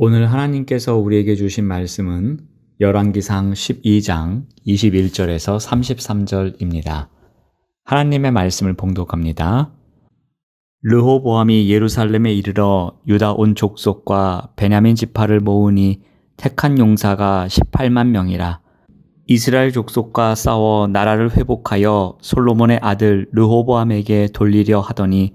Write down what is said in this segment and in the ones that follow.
오늘 하나님께서 우리에게 주신 말씀은 열왕기상 12장 21절에서 33절입니다. 하나님의 말씀을 봉독합니다. 르호보암이 예루살렘에 이르러 유다 온 족속과 베냐민 지파를 모으니 택한 용사가 18만 명이라 이스라엘 족속과 싸워 나라를 회복하여 솔로몬의 아들 르호보암에게 돌리려 하더니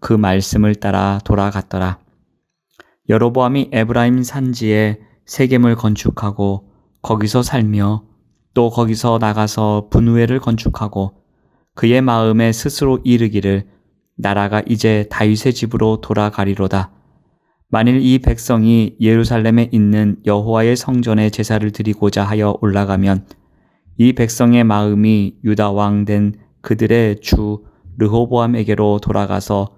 그 말씀을 따라 돌아갔더라. 여로보암이 에브라임 산지에 세겜을 건축하고 거기서 살며 또 거기서 나가서 분우회를 건축하고 그의 마음에 스스로 이르기를 나라가 이제 다윗의 집으로 돌아가리로다. 만일 이 백성이 예루살렘에 있는 여호와의 성전에 제사를 드리고자 하여 올라가면 이 백성의 마음이 유다 왕 된 그들의 주 르호보암에게로 돌아가서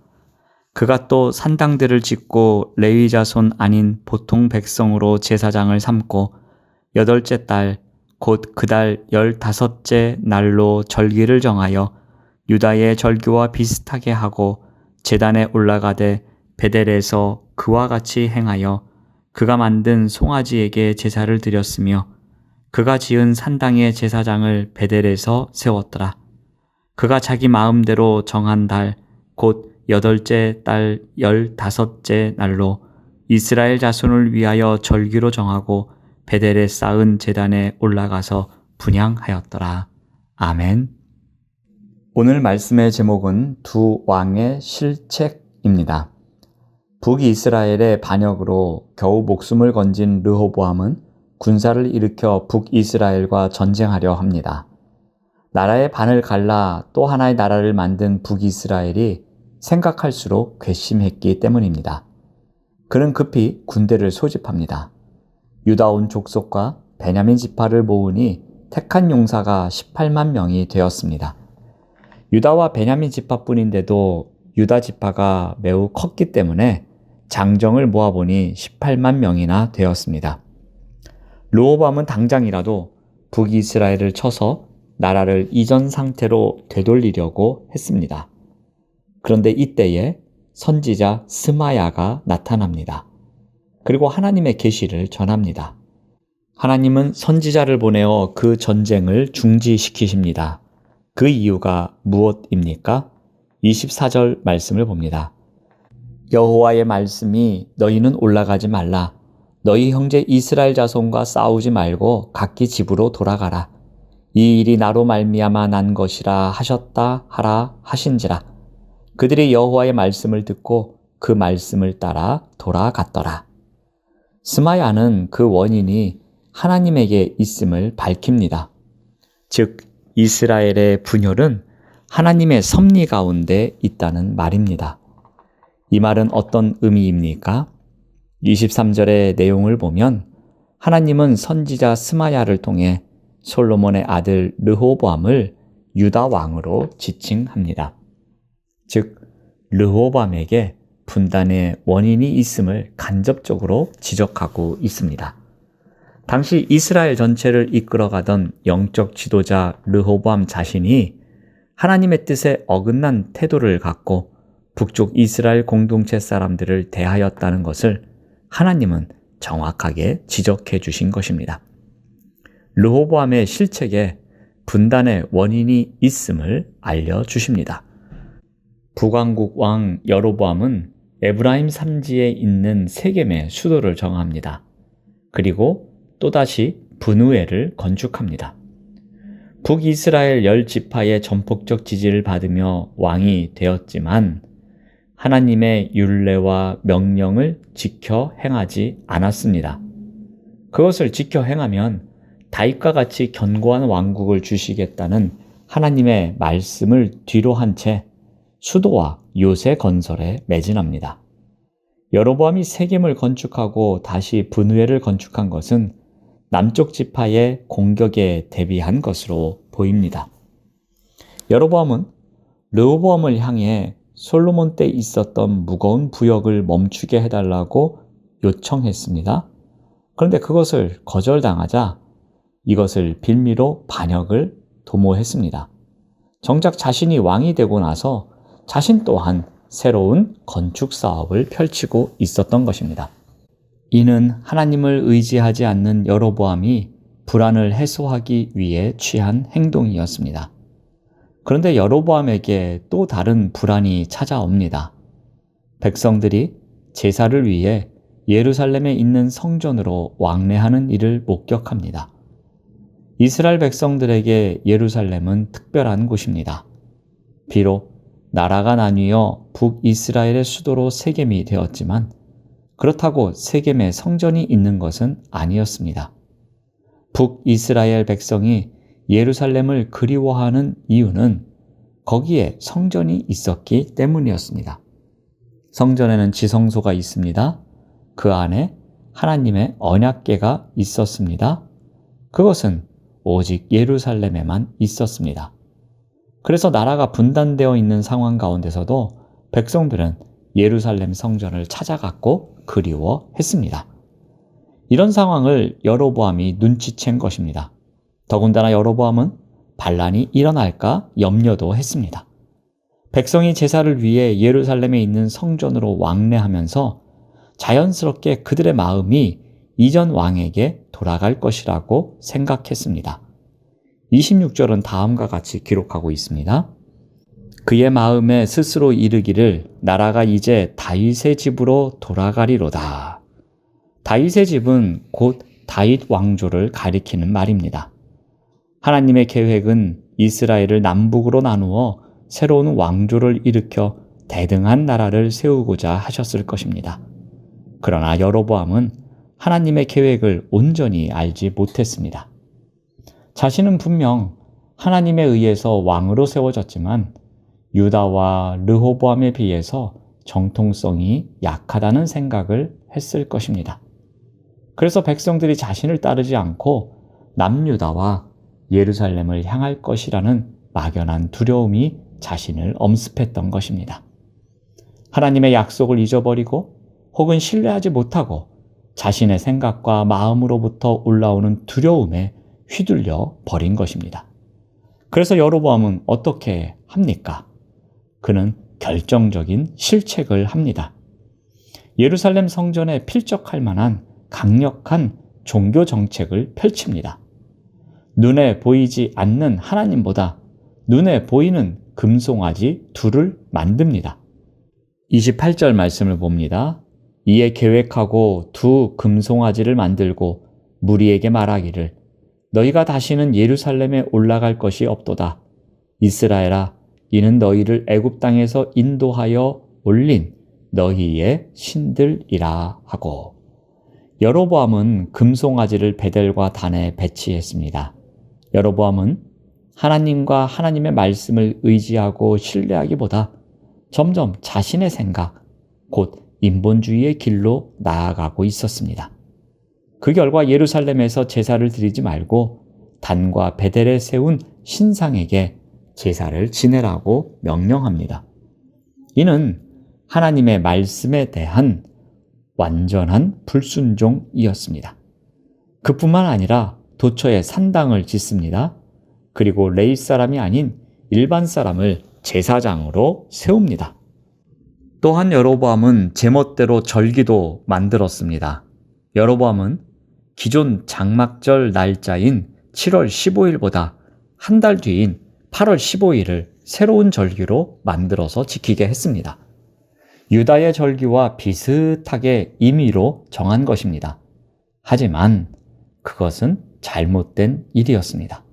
그가 또 산당들을 짓고 레위 자손 아닌 보통 백성으로 제사장을 삼고 여덟째 달 곧 그 달 열다섯째 날로 절기를 정하여 유다의 절기와 비슷하게 하고 제단에 올라가되 베델에서 그와 같이 행하여 그가 만든 송아지에게 제사를 드렸으며 그가 지은 산당의 제사장을 베델에서 세웠더라. 그가 자기 마음대로 정한 달 곧 여덟째 달 열다섯째 날로 이스라엘 자손을 위하여 절기로 정하고 베델에 쌓은 재단에 올라가서 분양하였더라. 아멘. 오늘 말씀의 제목은 두 왕의 실책입니다. 북이스라엘의 반역으로 겨우 목숨을 건진 르호보암은 군사를 일으켜 북이스라엘과 전쟁하려 합니다. 나라의 반을 갈라 또 하나의 나라를 만든 북이스라엘이 생각할수록 괘씸했기 때문입니다. 그는 급히 군대를 소집합니다. 유다온 족속과 베냐민 지파를 모으니 택한 용사가 18만 명이 되었습니다. 유다와 베냐민 지파뿐인데도 유다 지파가 매우 컸기 때문에 장정을 모아보니 18만 명이나 되었습니다. 루오밤은 당장이라도 북이스라엘을 쳐서 나라를 이전 상태로 되돌리려고 했습니다. 그런데 이때에 선지자 스마야가 나타납니다. 그리고 하나님의 계시를 전합니다. 하나님은 선지자를 보내어 그 전쟁을 중지시키십니다. 그 이유가 무엇입니까? 24절 말씀을 봅니다. 여호와의 말씀이 너희는 올라가지 말라. 너희 형제 이스라엘 자손과 싸우지 말고 각기 집으로 돌아가라. 이 일이 나로 말미암아 난 것이라 하셨다 하라 하신지라. 그들이 여호와의 말씀을 듣고 그 말씀을 따라 돌아갔더라. 스마야는 그 원인이 하나님에게 있음을 밝힙니다. 즉, 이스라엘의 분열은 하나님의 섭리 가운데 있다는 말입니다. 이 말은 어떤 의미입니까? 23절의 내용을 보면 하나님은 선지자 스마야를 통해 솔로몬의 아들 르호보암을 유다 왕으로 지칭합니다. 즉 르호밤에게 분단의 원인이 있음을 간접적으로 지적하고 있습니다. 당시 이스라엘 전체를 이끌어가던 영적 지도자 르호밤 자신이 하나님의 뜻에 어긋난 태도를 갖고 북쪽 이스라엘 공동체 사람들을 대하였다는 것을 하나님은 정확하게 지적해 주신 것입니다. 르호보암의 실책에 분단의 원인이 있음을 알려 주십니다. 북왕국 왕 여로보암은 에브라임 산지에 있는 세겜의 수도를 정합니다. 그리고 또다시 분우엘을 건축합니다. 북이스라엘 열 지파의 전폭적 지지를 받으며 왕이 되었지만 하나님의 율례와 명령을 지켜 행하지 않았습니다. 그것을 지켜 행하면 다윗과 같이 견고한 왕국을 주시겠다는 하나님의 말씀을 뒤로 한채 수도와 요새 건설에 매진합니다. 여로보암이 세겜을 건축하고 다시 분회를 건축한 것은 남쪽 지파의 공격에 대비한 것으로 보입니다. 여로보암은 르호보암을 향해 솔로몬 때 있었던 무거운 부역을 멈추게 해달라고 요청했습니다. 그런데 그것을 거절당하자 이것을 빌미로 반역을 도모했습니다. 정작 자신이 왕이 되고 나서 자신 또한 새로운 건축 사업을 펼치고 있었던 것입니다. 이는 하나님을 의지하지 않는 여로보암이 불안을 해소하기 위해 취한 행동이었습니다. 그런데 여로보암에게 또 다른 불안이 찾아옵니다. 백성들이 제사를 위해 예루살렘에 있는 성전으로 왕래하는 일을 목격합니다. 이스라엘 백성들에게 예루살렘은 특별한 곳입니다. 비록 나라가 나뉘어 북이스라엘의 수도로 세겜이 되었지만 그렇다고 세겜에 성전이 있는 것은 아니었습니다. 북이스라엘 백성이 예루살렘을 그리워하는 이유는 거기에 성전이 있었기 때문이었습니다. 성전에는 지성소가 있습니다. 그 안에 하나님의 언약계가 있었습니다. 그것은 오직 예루살렘에만 있었습니다. 그래서 나라가 분단되어 있는 상황 가운데서도 백성들은 예루살렘 성전을 찾아갔고 그리워했습니다. 이런 상황을 여로보암이 눈치챈 것입니다. 더군다나 여로보암은 반란이 일어날까 염려도 했습니다. 백성이 제사를 위해 예루살렘에 있는 성전으로 왕래하면서 자연스럽게 그들의 마음이 이전 왕에게 돌아갈 것이라고 생각했습니다. 26절은 다음과 같이 기록하고 있습니다. 그의 마음에 스스로 이르기를 나라가 이제 다윗의 집으로 돌아가리로다. 다윗의 집은 곧 다윗 왕조를 가리키는 말입니다. 하나님의 계획은 이스라엘을 남북으로 나누어 새로운 왕조를 일으켜 대등한 나라를 세우고자 하셨을 것입니다. 그러나 여로보암은 하나님의 계획을 온전히 알지 못했습니다. 자신은 분명 하나님에 의해서 왕으로 세워졌지만 유다와 르호보암에 비해서 정통성이 약하다는 생각을 했을 것입니다. 그래서 백성들이 자신을 따르지 않고 남유다와 예루살렘을 향할 것이라는 막연한 두려움이 자신을 엄습했던 것입니다. 하나님의 약속을 잊어버리고 혹은 신뢰하지 못하고 자신의 생각과 마음으로부터 올라오는 두려움에 휘둘려 버린 것입니다. 그래서 여로보암은 어떻게 합니까? 그는 결정적인 실책을 합니다. 예루살렘 성전에 필적할 만한 강력한 종교 정책을 펼칩니다. 눈에 보이지 않는 하나님보다 눈에 보이는 금송아지 둘을 만듭니다. 28절 말씀을 봅니다. 이에 계획하고 두 금송아지를 만들고 무리에게 말하기를 너희가 다시는 예루살렘에 올라갈 것이 없도다. 이스라엘아 이는 너희를 애굽 땅에서 인도하여 올린 너희의 신들이라 하고 여로보암은 금송아지를 베델과 단에 배치했습니다. 여로보암은 하나님과 하나님의 말씀을 의지하고 신뢰하기보다 점점 자신의 생각, 곧 인본주의의 길로 나아가고 있었습니다. 그 결과 예루살렘에서 제사를 드리지 말고 단과 베델에 세운 신상에게 제사를 지내라고 명령합니다. 이는 하나님의 말씀에 대한 완전한 불순종이었습니다. 그뿐만 아니라 도처에 산당을 짓습니다. 그리고 레이 사람이 아닌 일반 사람을 제사장으로 세웁니다. 또한 여로보암은 제멋대로 절기도 만들었습니다. 여로보암은 기존 장막절 날짜인 7월 15일보다 한 달 뒤인 8월 15일을 새로운 절기로 만들어서 지키게 했습니다. 유다의 절기와 비슷하게 임의로 정한 것입니다. 하지만 그것은 잘못된 일이었습니다.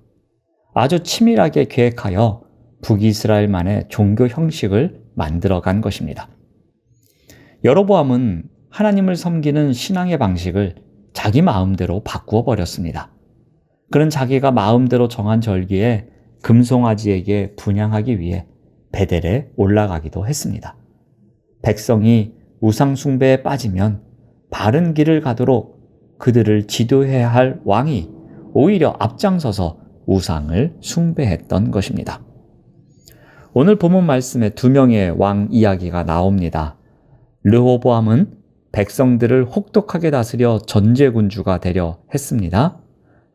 아주 치밀하게 계획하여 북이스라엘만의 종교 형식을 만들어 간 것입니다. 여로보암은 하나님을 섬기는 신앙의 방식을 자기 마음대로 바꾸어 버렸습니다. 그는 자기가 마음대로 정한 절기에 금송아지에게 분양하기 위해 베델에 올라가기도 했습니다. 백성이 우상숭배에 빠지면 바른 길을 가도록 그들을 지도해야 할 왕이 오히려 앞장서서 우상을 숭배했던 것입니다. 오늘 본문 말씀에 두 명의 왕 이야기가 나옵니다. 르호보암은 백성들을 혹독하게 다스려 전제군주가 되려 했습니다.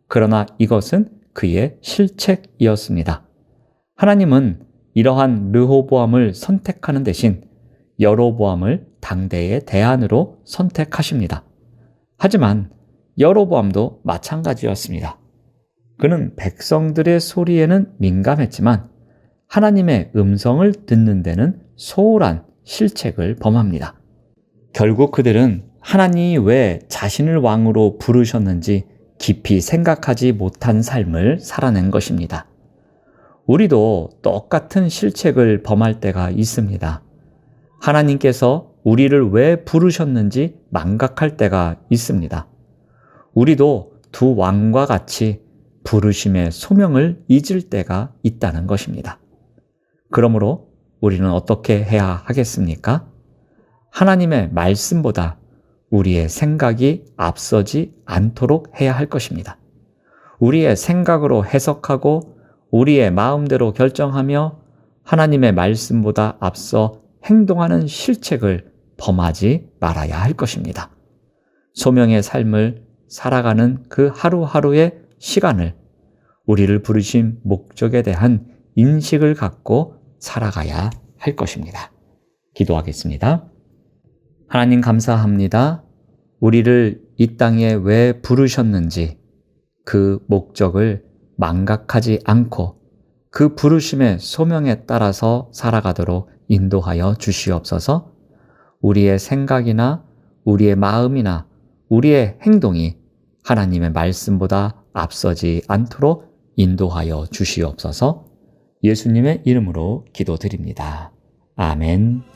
그러나 이것은 그의 실책이었습니다. 하나님은 이러한 르호보암을 선택하는 대신 여로보암을 당대의 대안으로 선택하십니다. 하지만 여로보암도 마찬가지였습니다. 그는 백성들의 소리에는 민감했지만 하나님의 음성을 듣는 데는 소홀한 실책을 범합니다. 결국 그들은 하나님이 왜 자신을 왕으로 부르셨는지 깊이 생각하지 못한 삶을 살아낸 것입니다. 우리도 똑같은 실책을 범할 때가 있습니다. 하나님께서 우리를 왜 부르셨는지 망각할 때가 있습니다. 우리도 두 왕과 같이 부르심의 소명을 잊을 때가 있다는 것입니다. 그러므로 우리는 어떻게 해야 하겠습니까? 하나님의 말씀보다 우리의 생각이 앞서지 않도록 해야 할 것입니다. 우리의 생각으로 해석하고 우리의 마음대로 결정하며 하나님의 말씀보다 앞서 행동하는 실책을 범하지 말아야 할 것입니다. 소명의 삶을 살아가는 그 하루하루의 시간을 우리를 부르신 목적에 대한 인식을 갖고 살아가야 할 것입니다. 기도하겠습니다. 하나님 감사합니다. 우리를 이 땅에 왜 부르셨는지 그 목적을 망각하지 않고 그 부르심의 소명에 따라서 살아가도록 인도하여 주시옵소서 우리의 생각이나 우리의 마음이나 우리의 행동이 하나님의 말씀보다 앞서지 않도록 인도하여 주시옵소서 예수님의 이름으로 기도드립니다. 아멘.